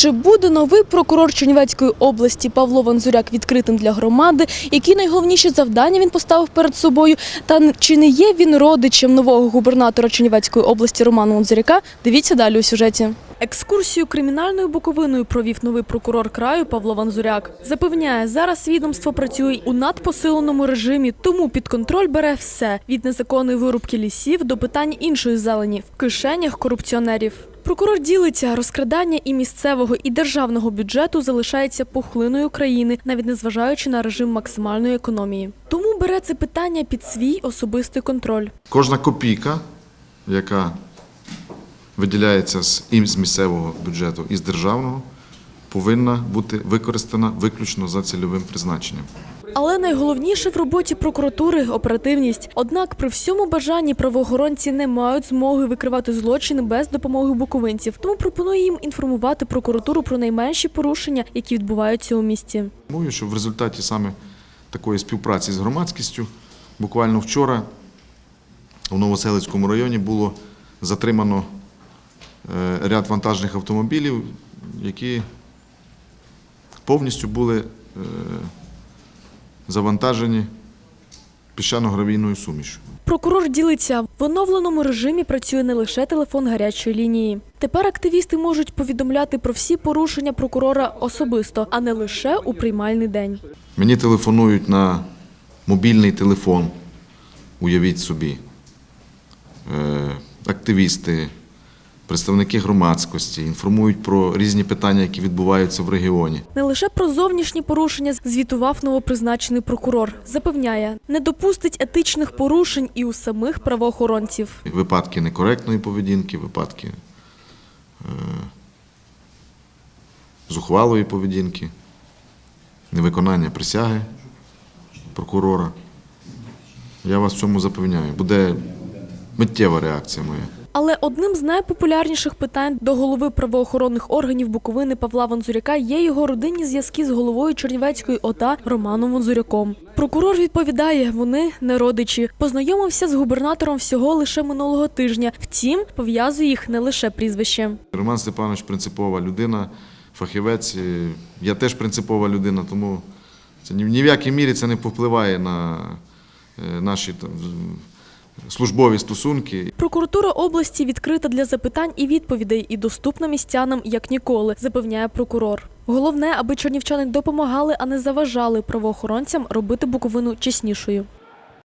Чи буде новий прокурор Чернівецької області Павло Ванзуряк відкритим для громади? Які найголовніші завдання він поставив перед собою? Та чи не є він родичем нового губернатора Чернівецької області Романа Ванзуряка? Дивіться далі у сюжеті. Екскурсію кримінальною буковиною провів новий прокурор краю Павло Ванзуряк. Запевняє, зараз відомство працює у надпосиленому режимі, тому під контроль бере все від незаконної вирубки лісів до питань іншої зелені в кишенях корупціонерів. Прокурор ділиться, розкрадання і місцевого, і державного бюджету залишається пухлиною країни, навіть незважаючи на режим максимальної економії. Тому бере це питання під свій особистий контроль. Кожна копійка, яка виділяється з, і з місцевого бюджету, і з державного, повинна бути використана виключно за цільовим призначенням. Але найголовніше в роботі прокуратури оперативність. Однак при всьому бажанні правоохоронці не мають змоги викривати злочини без допомоги буковинців. Тому пропоную їм інформувати прокуратуру про найменші порушення, які відбуваються у місті. Думаю, що в результаті саме такої співпраці з громадськістю буквально вчора у Новоселицькому районі було затримано е, ряд вантажних автомобілів, які повністю були е, завантажені піщано-гравійною сумішю. Прокурор ділиться в оновленому режимі. Працює не лише телефон гарячої лінії. Тепер активісти можуть повідомляти про всі порушення прокурора особисто, а не лише у приймальний день. Мені телефонують на мобільний телефон, уявіть собі. Е, Активісти, представники громадськості інформують про різні питання, які відбуваються в регіоні. Не лише про зовнішні порушення звітував новопризначений прокурор. Запевняє, не допустить етичних порушень і у самих правоохоронців. Випадки некоректної поведінки, випадки е, зухвалої поведінки, невиконання присяги прокурора. Я вас в цьому запевняю. Буде миттєва реакція моя. Але одним з найпопулярніших питань до голови правоохоронних органів Буковини Павла Ванзуряка є його родинні зв'язки з головою Чернівецької ОДА Романом Ванзуряком. Прокурор відповідає, вони не родичі. Познайомився з губернатором всього лише минулого тижня. Втім, пов'язує їх не лише прізвище. Роман Степанович принципова людина, фахівець. Я теж принципова людина, тому це ні, в якій мірі це не впливає на е, наші там, службові стосунки. Прокуратура області відкрита для запитань і відповідей і доступна містянам як ніколи, запевняє прокурор. Головне, аби чернівчани допомагали, а не заважали правоохоронцям робити Буковину чеснішою.